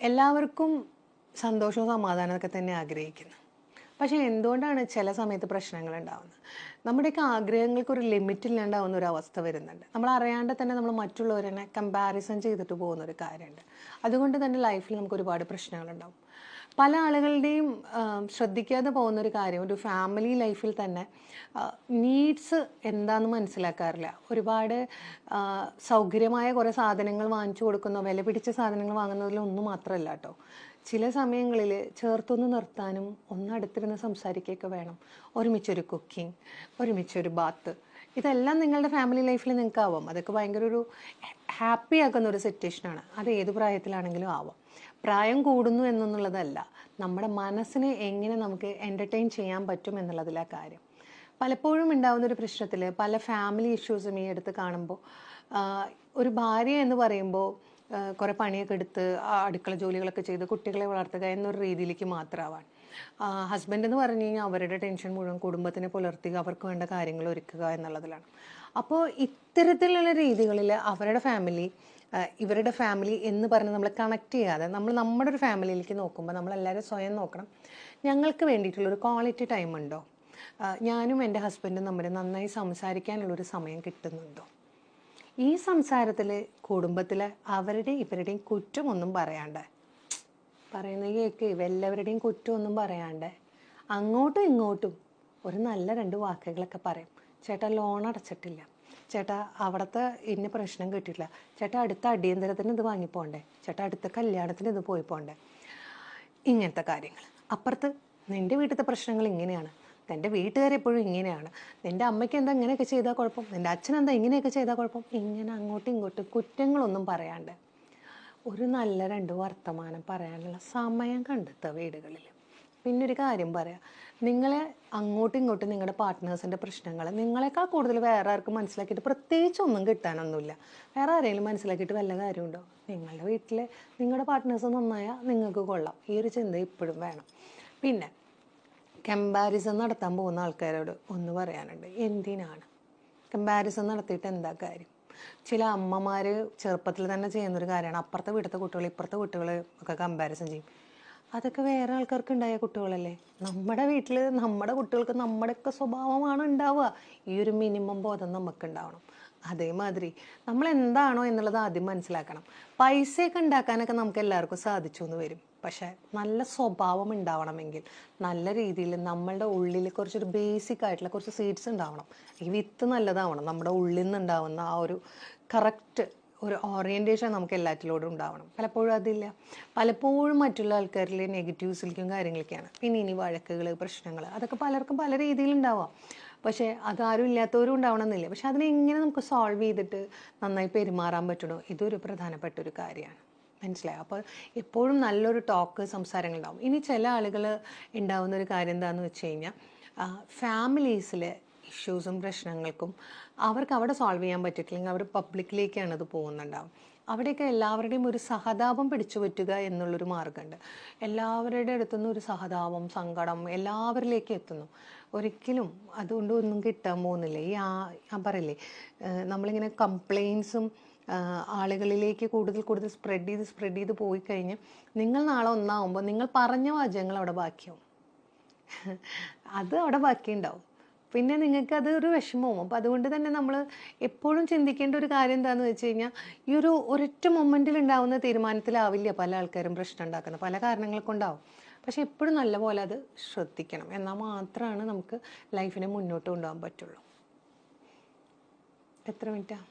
എല്ലാവർക്കും സന്തോഷവും സമാധാനമൊക്കെ തന്നെ ആഗ്രഹിക്കുന്നു. പക്ഷേ എന്തുകൊണ്ടാണ് ചില സമയത്ത് പ്രശ്നങ്ങൾ ഉണ്ടാവുന്നത്? നമ്മുടെയൊക്കെ ആഗ്രഹങ്ങൾക്ക് ഒരു ലിമിറ്റ് ഇല്ലാണ്ടാവുന്ന ഒരു അവസ്ഥ വരുന്നുണ്ട്. നമ്മൾ അറിയാണ്ട് തന്നെ നമ്മൾ മറ്റുള്ളവരെ കമ്പാരിസൺ ചെയ്തിട്ട് പോകുന്ന ഒരു കാര്യമുണ്ട്. അതുകൊണ്ട് തന്നെ ലൈഫിൽ നമുക്ക് ഒരുപാട് പ്രശ്നങ്ങൾ പ്രശ്നങ്ങളുണ്ടാവും പല ആളുകളുടെയും ശ്രദ്ധിക്കാതെ പോകുന്ന ഒരു കാര്യം ഒരു ഫാമിലി ലൈഫിൽ തന്നെ നീഡ്സ് എന്താണെന്ന് മനസ്സിലാക്കാറില്ല. ഒരുപാട് സൗകര്യമായ കുറേ സാധനങ്ങൾ വാങ്ങിച്ചു കൊടുക്കുന്ന വില പിടിച്ച സാധനങ്ങൾ വാങ്ങുന്നതിലൊന്നും മാത്രമല്ല കേട്ടോ ചില സമയങ്ങളിൽ ചേർത്തൊന്ന് നിർത്താനും ഒന്നടുത്തിരുന്ന് സംസാരിക്കുകയൊക്കെ വേണം. ഒരുമിച്ചൊരു കുക്കിംഗ് ഒരുമിച്ചൊരു ബാത്ത് ഇതെല്ലാം നിങ്ങളുടെ ഫാമിലി ലൈഫിൽ നിങ്ങൾക്കാവാം. അതൊക്കെ ഭയങ്കര ഒരു ഹാപ്പി ആക്കുന്ന ഒരു സിറ്റുവേഷനാണ് അത് ഏത് പ്രായത്തിലാണെങ്കിലും ആവാം. പ്രായം കൂടുന്നു എന്നുള്ളതല്ല. നമ്മുടെ മനസ്സിനെ എങ്ങനെ നമുക്ക് എന്റർടൈൻ ചെയ്യാൻ പറ്റും എന്നുള്ളതിലാ കാര്യം. പലപ്പോഴും ഉണ്ടാകുന്ന ഒരു പ്രശ്നത്തിൽ പല ഫാമിലി ഇഷ്യൂസും ഈ അടുത്ത് കാണുമ്പോൾ ഒരു ഭാര്യ എന്ന് പറയുമ്പോൾ കുറേ പണിയൊക്കെ എടുത്ത് അടുക്കള ജോലികളൊക്കെ ചെയ്ത് കുട്ടികളെ വളർത്തുക എന്നൊരു രീതിയിലേക്ക് മാത്രമാവാൻ. ഹസ്ബൻഡ് എന്ന് പറഞ്ഞു കഴിഞ്ഞാൽ അവരുടെ ടെൻഷൻ മുഴുവൻ കുടുംബത്തിനെ പുലർത്തുക അവർക്ക് വേണ്ട കാര്യങ്ങൾ ഒരുക്കുക എന്നുള്ളതിലാണ്. അപ്പോൾ ഇത്തരത്തിലുള്ള രീതികളിൽ അവരുടെ ഫാമിലി ഇവരുടെ ഫാമിലി എന്ന് പറഞ്ഞ് നമ്മൾ കണക്ട് ചെയ്യാതെ നമ്മൾ നമ്മുടെ ഒരു ഫാമിലിയിലേക്ക് നോക്കുമ്പോൾ നമ്മളെല്ലാവരും സ്വയം നോക്കണം. ഞങ്ങൾക്ക് വേണ്ടിയിട്ടുള്ളൊരു ക്വാളിറ്റി ടൈം ഉണ്ടോ? ഞാനും എന്റെ ഹസ്ബൻഡും തമ്മിൽ നന്നായി സംസാരിക്കാനുള്ളൊരു സമയം കിട്ടുന്നുണ്ടോ? ഈ സംസാരത്തിൽ കുടുംബത്തിൽ അവരുടെ ഇവരുടെയും കുറ്റമൊന്നും പറയാണ്ട്. പറയുന്ന കേക്ക് എല്ലാവരുടെയും കുറ്റമൊന്നും പറയാണ്ട്. അങ്ങോട്ടും ഇങ്ങോട്ടും ഒരു നല്ല രണ്ട് വാക്കുകളൊക്കെ പറയും. ചേട്ടാ ലോൺ അടച്ചിട്ടില്ല. ചേട്ടാ അവിടുത്തെ ഇന്ന പ്രശ്നം കിട്ടിയിട്ടില്ല. ചേട്ടാ അടുത്ത അടിയന്തരത്തിന് ഇത് വാങ്ങിപ്പോണ്ടേ? ചേട്ടാ അടുത്ത കല്യാണത്തിന് ഇത് പോയി പോണ്ടേ? ഇങ്ങനത്തെ കാര്യങ്ങൾ അപ്പുറത്ത് നിന്റെ വീട്ടിലത്തെ പ്രശ്നങ്ങൾ ഇങ്ങനെയാണ്. നിന്റെ വീട്ടുകാരെപ്പോഴും ഇങ്ങനെയാണ്. നിന്റെ അമ്മയ്ക്ക് എന്താ ഇങ്ങനെയൊക്കെ ചെയ്താൽ കുഴപ്പം? നിന്റെ അച്ഛൻ എന്താ ഇങ്ങനെയൊക്കെ ചെയ്താൽ കുഴപ്പം? ഇങ്ങനെ അങ്ങോട്ടും ഇങ്ങോട്ടും കുറ്റങ്ങളൊന്നും പറയാണ്ട് ഒരു നല്ല രണ്ട് വർത്തമാനം പറയാനുള്ള സമയം കണ്ടെത്തുക വീടുകളിൽ. പിന്നെ ഒരു കാര്യം പറയാം. നിങ്ങളെ അങ്ങോട്ടും ഇങ്ങോട്ടും നിങ്ങളുടെ പാർട്ട്നേഴ്സിന്റെ പ്രശ്നങ്ങൾ നിങ്ങളെക്കാൾ കൂടുതൽ വേറെ ആർക്കും മനസ്സിലാക്കിയിട്ട് പ്രത്യേകിച്ച് ഒന്നും കിട്ടാനൊന്നുമില്ല. വേറെ ആരെങ്കിലും മനസ്സിലാക്കിയിട്ട് വല്ല കാര്യമുണ്ടോ? നിങ്ങളുടെ വീട്ടിലെ നിങ്ങളുടെ പാർട്ട്നേഴ്സ് നന്നായാൽ നിങ്ങൾക്ക് കൊള്ളാം. ഈ ഒരു ചിന്ത ഇപ്പോഴും വേണം. പിന്നെ കമ്പാരിസൺ നടത്താൻ പോകുന്ന ആൾക്കാരോട് ഒന്ന് പറയാനുണ്ട്. എന്തിനാണ്? കമ്പാരിസൺ നടത്തിയിട്ട് എന്താ കാര്യം? ചില അമ്മമാർ ചെറുപ്പത്തിൽ തന്നെ ചെയ്യുന്നൊരു കാര്യമാണ്. അപ്പുറത്തെ വീട്ടിലത്തെ കുട്ടികൾ ഇപ്പുറത്തെ കുട്ടികൾ ഒക്കെ കമ്പാരിസൺ ചെയ്യും. അതൊക്കെ വേറെ ആൾക്കാർക്ക് ഉണ്ടായ കുട്ടികളല്ലേ? നമ്മുടെ വീട്ടിൽ നമ്മുടെ കുട്ടികൾക്ക് നമ്മുടെയൊക്കെ സ്വഭാവമാണ് ഉണ്ടാവുക. ഈ ഒരു മിനിമം ബോധം നമുക്ക് ഉണ്ടാവണം അതേമാതിരി നമ്മൾ എന്താണോ എന്നുള്ളത് ആദ്യം മനസ്സിലാക്കണം. പൈസയൊക്കെ ഉണ്ടാക്കാനൊക്കെ നമുക്ക് എല്ലാവർക്കും സാധിച്ചു എന്ന് വരും. പക്ഷെ നല്ല സ്വഭാവം ഉണ്ടാവണമെങ്കിൽ നല്ല രീതിയിൽ നമ്മളുടെ ഉള്ളിൽ കുറച്ചൊരു ബേസിക് ആയിട്ടുള്ള കുറച്ച് സീഡ്സ് ഉണ്ടാവണം. ഈ വിത്ത് നല്ലതാവണം. നമ്മുടെ ഉള്ളിൽ നിന്ന് ഉണ്ടാവുന്ന ആ ഒരു കറക്റ്റ് ഒരു ഓറിയന്റേഷൻ നമുക്ക് എല്ലാറ്റിലോടും ഉണ്ടാവണം. പലപ്പോഴും അതില്ല. പലപ്പോഴും മറ്റുള്ള ആൾക്കാരിലെ നെഗറ്റീവ്സിലേക്കും കാര്യങ്ങളൊക്കെയാണ്. പിന്നെ ഇനി വഴക്കുകൾ പ്രശ്നങ്ങൾ അതൊക്കെ പലർക്കും പല രീതിയിൽ ഉണ്ടാവാം. പക്ഷേ അതാരും ഇല്ലാത്തവരും ഉണ്ടാവണമെന്നില്ല. പക്ഷെ അതിനെ എങ്ങനെ നമുക്ക് സോൾവ് ചെയ്തിട്ട് നന്നായി പെരുമാറാൻ പറ്റണോ? ഇതൊരു പ്രധാനപ്പെട്ട ഒരു കാര്യമാണ്. മനസ്സിലായോ? അപ്പോൾ എപ്പോഴും നല്ലൊരു ടോക്ക് സംസാരങ്ങൾ ഉണ്ടാവും. ഇനി ചില ആളുകൾ ഉണ്ടാവുന്ന ഒരു കാര്യം എന്താണെന്ന് വെച്ച് കഴിഞ്ഞാൽ ഫാമിലീസിലെ ഇഷ്യൂസും പ്രശ്നങ്ങൾക്കും അവർക്ക് അവിടെ സോൾവ് ചെയ്യാൻ പറ്റിയിട്ടില്ലെങ്കിൽ അവർ പബ്ലിക്കിലേക്കാണ് അത് പോകുന്നുണ്ടാവും അവിടെയൊക്കെ എല്ലാവരുടെയും ഒരു സഹതാപം പിടിച്ചു പറ്റുക എന്നുള്ളൊരു മാർഗമുണ്ട് എല്ലാവരുടെ അടുത്തുനിന്നും ഒരു സഹതാപം സങ്കടം എല്ലാവരിലേക്ക് എത്തുന്നു. ഒരിക്കലും അതുകൊണ്ട് ഒന്നും കിട്ടാൻ പോകുന്നില്ല. ഈ ആ ഞാൻ പറയില്ലേ നമ്മളിങ്ങനെ കംപ്ലയിൻസും ആളുകളിലേക്ക് കൂടുതൽ കൂടുതൽ സ്പ്രെഡ് ചെയ്ത് സ്പ്രെഡ് ചെയ്ത് പോയി കഴിഞ്ഞ് നിങ്ങൾ നാളെ ഒന്നാവുമ്പോൾ നിങ്ങൾ പറഞ്ഞ വാചകങ്ങൾ അവിടെ ബാക്കിയാവും. അത് അവിടെ ബാക്കിയുണ്ടാവും. പിന്നെ നിങ്ങൾക്ക് അത് ഒരു വിഷമവും. അപ്പോൾ അതുകൊണ്ട് തന്നെ നമ്മൾ എപ്പോഴും ചിന്തിക്കേണ്ട ഒരു കാര്യം എന്താണെന്ന് വെച്ച് കഴിഞ്ഞാൽ ഈ ഒരു ഒരൊറ്റ മൊമെന്റിൽ ഉണ്ടാവുന്ന തീരുമാനത്തിലാവില്ല പല ആൾക്കാരും പ്രശ്നം ഉണ്ടാക്കുന്നത് പല കാരണങ്ങൾ കൊണ്ടാവും. പക്ഷെ എപ്പോഴും നല്ലപോലെ അത് ശ്രദ്ധിക്കണം. എന്നാൽ മാത്രമാണ് നമുക്ക് ലൈഫിനെ മുന്നോട്ട് കൊണ്ടുപോകാൻ പറ്റുള്ളൂ. എത്ര മിനിറ്റാണ്